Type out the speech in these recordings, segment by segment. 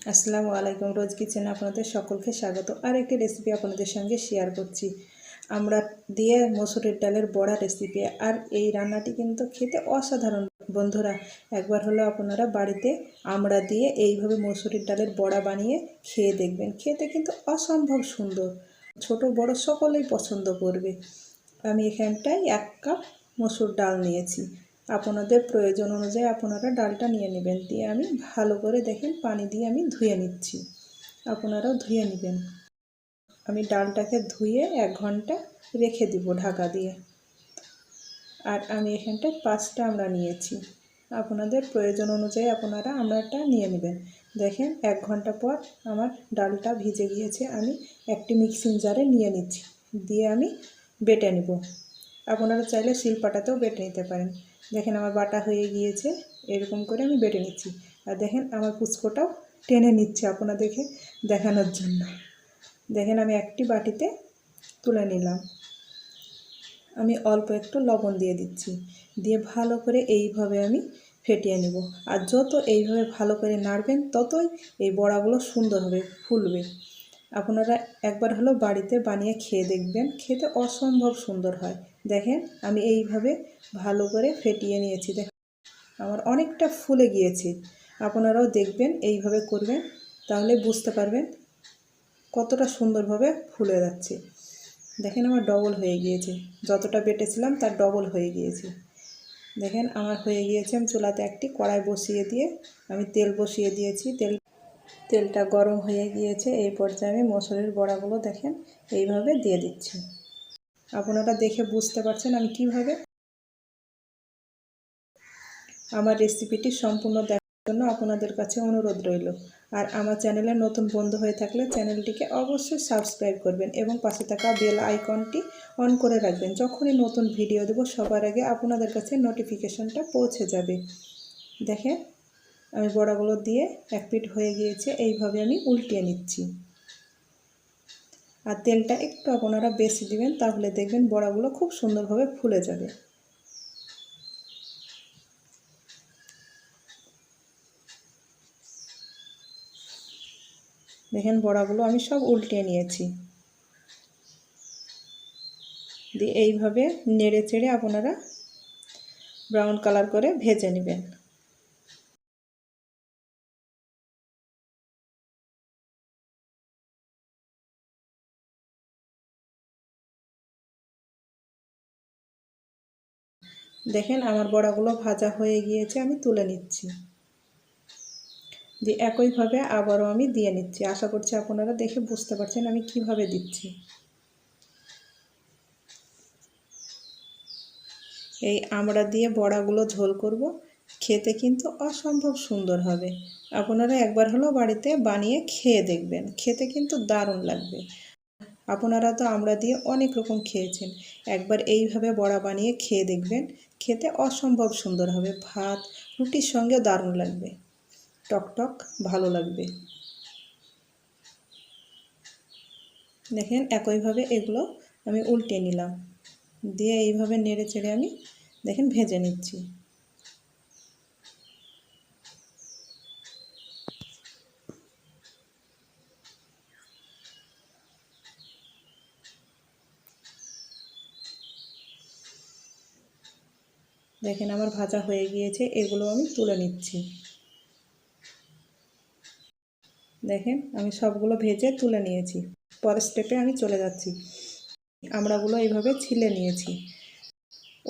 আসসালামু আলাইকুম, রোজ কিচেন আপনাদের সকলকে স্বাগত। আর একটি রেসিপি আপনাদের সঙ্গে শেয়ার করছি। আমরা দিয়ে মসুরের ডালের বড়া রেসিপি আর এই রান্নাটি কিন্তু খেতে অসাধারণ। বন্ধুরা, একবার হলো আপনারা বাড়িতে আমরা দিয়ে এইভাবে মসুরের ডালের বড়া বানিয়ে খেয়ে দেখবেন। খেতে কিন্তু অসম্ভব সুন্দর। ছোট, বড় সকলেই পছন্দ করবে। আমি এখানটায় এক কাপ মসুর ডাল নিয়েছি। আপনাদের প্রয়োজন অনুযায়ী আপনারা ডালটা নিয়ে নেবেন। দিয়ে আমি ভালো করে দেখেন, পানি দিয়ে আমি ধুয়ে নিচ্ছি। আপনারাও ধুয়ে নেবেন। আমি ডালটাকে ধুয়ে এক ঘণ্টা রেখে দিব ঢাকা দিয়ে। আর আমি এখানটায় পাঁচটা আমরা নিয়েছি। আপনাদের প্রয়োজন অনুযায়ী আপনারা আমরাটা নিয়ে নেবেন। দেখেন, এক ঘণ্টা পর আমার ডালটা ভিজে গিয়েছে, আমি একটি মিক্সিং জারে নিয়ে নিচ্ছি। দিয়ে আমি বেটে নেব। আপনারা চাইলে শিলপাটাতেও বেটে নিতে পারেন। দেখেন আমার বাটা হয়ে গিয়েছে, এরকম করে আমি বেটে নিচ্ছি। আর দেখেন আমার পুচকোটাও টেনে নিচ্ছে আপনাদেরকে দেখানোর জন্য। দেখেন আমি একটি বাটিতে তুলে নিলাম। আমি অল্প একটু লবণ দিয়ে দিচ্ছি। দিয়ে ভালো করে এইভাবে আমি ফেটিয়ে নেব। আর যত এইভাবে ভালো করে নাড়বেন, ততই এই বড়াগুলো সুন্দর হবে, ফুলবে। আপনারা একবার হলো বাড়িতে বানিয়ে খেয়ে দেখবেন। খেতে অসম্ভব সুন্দর হয়। দেখেন, আমি এইভাবে ভালো করে ফেটিয়ে নিয়েছি। দেখেন, আমার অনেকটা ফুলে গিয়েছে। আপনারাও দেখবেন, এইভাবে করবেন, তাহলে বুঝতে পারবেন কতটা সুন্দরভাবে ফুলে যাচ্ছে। দেখেন, আমার ডবল হয়ে গিয়েছে। যতটা বেটেছিলাম, তার ডবল হয়ে গিয়েছে। দেখেন, আমার হয়ে গিয়েছে। আমি চুলাতে একটি কড়াই বসিয়ে দিয়ে আমি তেল বসিয়ে দিয়েছি। তেল তেলটা গরম হয়ে গিয়েছে, এই পর্যায়ে আমি মসুরের বড়াগুলো দেখেন, এইভাবে দিয়ে দিচ্ছি। আপনারা দেখে বুঝতে পারছেন আমি কীভাবে আমার রেসিপিটি সম্পূর্ণ দেখার জন্য আপনাদের কাছে অনুরোধ রইল। আর আমার চ্যানেলে নতুন বন্ধু হয়ে থাকলে চ্যানেলটিকে অবশ্যই সাবস্ক্রাইব করবেন এবং পাশে থাকা বেল আইকনটি অন করে রাখবেন। যখনই নতুন ভিডিও দেব, সবার আগে আপনাদের কাছে নোটিফিকেশনটা পৌঁছে যাবে। দেখেন আমি বড়াগুলো দিয়ে এক পিট হয়ে গিয়েছে, এইভাবে আমি উল্টিয়ে নিচ্ছি। আর তেলটা একটু আপনারা বেশি দিবেন, তাহলে দেখবেন বড়াগুলো খুব সুন্দরভাবে ফুলে যাবে। দেখেন বড়াগুলো আমি সব উল্টিয়ে নিয়েছি। দিয়ে এইভাবে নেড়ে চেড়ে আপনারা ব্রাউন কালার করে ভেজে নেবেন। দেখেন আমার বড়াগুলো ভাজা হয়ে গিয়েছে, আমি তুলে নিচ্ছি। দিয়ে একইভাবে আবারও আমি দিয়ে নিচ্ছি। আশা করছি আপনারা দেখে বুঝতে পারছেন আমি কীভাবে দিচ্ছি। এই আমরা দিয়ে বড়াগুলো ঝোল করব, খেতে কিন্তু অসম্ভব সুন্দর হবে। আপনারা একবার হলো বাড়িতে বানিয়ে খেয়ে দেখবেন। খেতে কিন্তু দারুণ লাগবে। আপনারা তো আমরা দিয়ে অনেক রকম খেয়েছেন। একবার এইভাবে বড়া বানিয়ে খেয়ে দেখবেন, খেতে অসম্ভব সুন্দর হবে। ভাত, রুটির সঙ্গে দারুণ লাগবে। টকটক ভালো লাগবে। দেখেন একইভাবে এগুলো আমি উল্টে নিলাম। দিয়ে এইভাবে নেড়ে চেড়ে আমি, দেখেন ভেজে নিচ্ছি। দেখেন আমার ভাজা হয়ে গিয়েছে, এগুলো আমি তুলে নিচ্ছি। দেখেন আমি সবগুলো ভেজে তুলে নিয়েছি। পরের স্টেপে আমি চলে যাচ্ছি। আমড়াগুলো এইভাবে ছিলে নিয়েছি।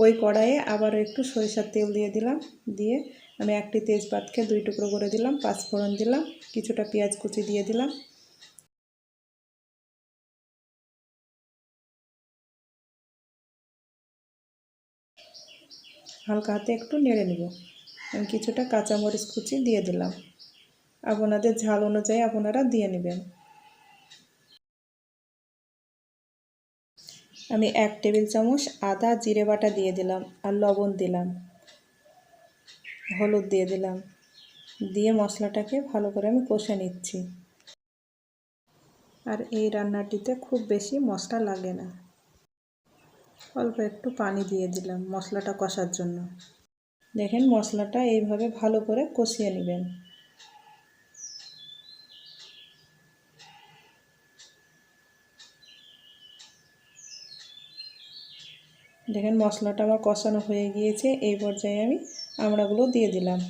ওই কড়াইয়ে আবার একটু সরিষার তেল দিয়ে দিলাম, দিয়ে আমি একটি তেজপাতকে দুই টুকরো করে দিলাম, পাঁচফোড়ন দিলাম, কিছুটা পেঁয়াজ কুচি দিয়ে দিলাম হালকা হাতে একটু নেড়ে নেব। আমি কিছুটা কাঁচামরিচ কুচি দিয়ে দিলাম। আপনাদের ঝাল অনুযায়ী আপনারা দিয়ে নেবেন। আমি এক টেবিল চামচ আদা জিরে বাটা দিয়ে দিলাম আর লবণ দিলাম। হলুদ দিয়ে দিলাম। দিয়ে মশলাটাকে ভালো করে আমি কষে নিচ্ছি। আর এই রান্নাটিতে খুব বেশি মশলা লাগে না। অল্প একটু পানি দিয়ে দিলাম মশলাটা কষার জন্য। দেখেন মশলাটা এইভাবে ভালো করে কষিয়ে নেবেন। দেখেন মশলাটা আমার কষানো হয়ে গিয়েছে, এই পর্যায়ে আমি আমড়াগুলো দিয়ে দিলাম।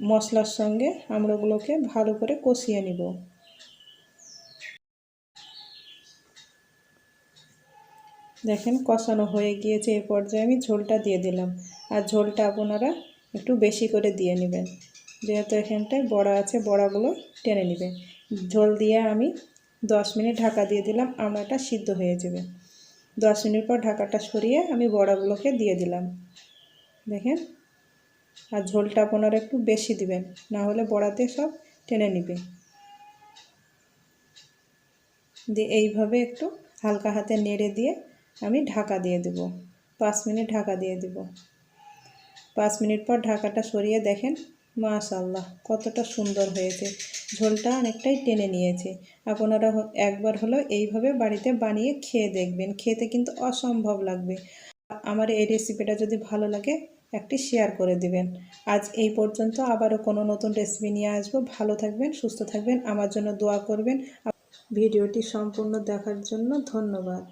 মশলার সঙ্গে আমড়াগুলোকে ভালো করে কষিয়ে নিব। দেখেন কষানো হয়ে গিয়েছে এই পর্যায়ে আমি ঝোলটা দিয়ে দিলাম। আর ঝোলটা আপনারা একটু বেশি করে দিয়ে নেবেন। যেহেতু এখানটায় বড়া আছে, বড়াগুলো টেনে নেবে ঝোল দিয়ে আমি দশ মিনিট ঢাকা দিয়ে দিলাম আমড়াটা সিদ্ধ হয়ে যাবে। দশ মিনিট পর ঢাকাটা সরিয়ে আমি বড়াগুলোকে দিয়ে দিলাম। দেখেন? আর ঝোলটা আপনারা একটু বেশি দিবেন, না হলে বড়াতে সব টেনে নিবে। দিয়ে এইভাবে একটু হালকা হাতে নেড়ে দিয়ে আমি ঢাকা দিয়ে দেব। পাঁচ মিনিট ঢাকা দিয়ে দেব। পাঁচ মিনিট পর ঢাকাটা সরিয়ে দেখেন মাশাল্লাহ কতটা সুন্দর হয়েছে। ঝোলটা অনেকটাই টেনে নিয়েছে। আপনারা একবার হলেও এইভাবে বাড়িতে বানিয়ে খেয়ে দেখবেন। খেতে কিন্তু অসম্ভব লাগবে। আমার এই রেসিপিটা যদি ভালো লাগে, একটি শেয়ার করে দিবেন। আজ এই পর্যন্ত আবারও কোনো নতুন রেসিপি নিয়ে আসব। ভালো থাকবেন, সুস্থ থাকবেন, আমার জন্য দোয়া করবেন। ভিডিওটি সম্পূর্ণ দেখার জন্য ধন্যবাদ।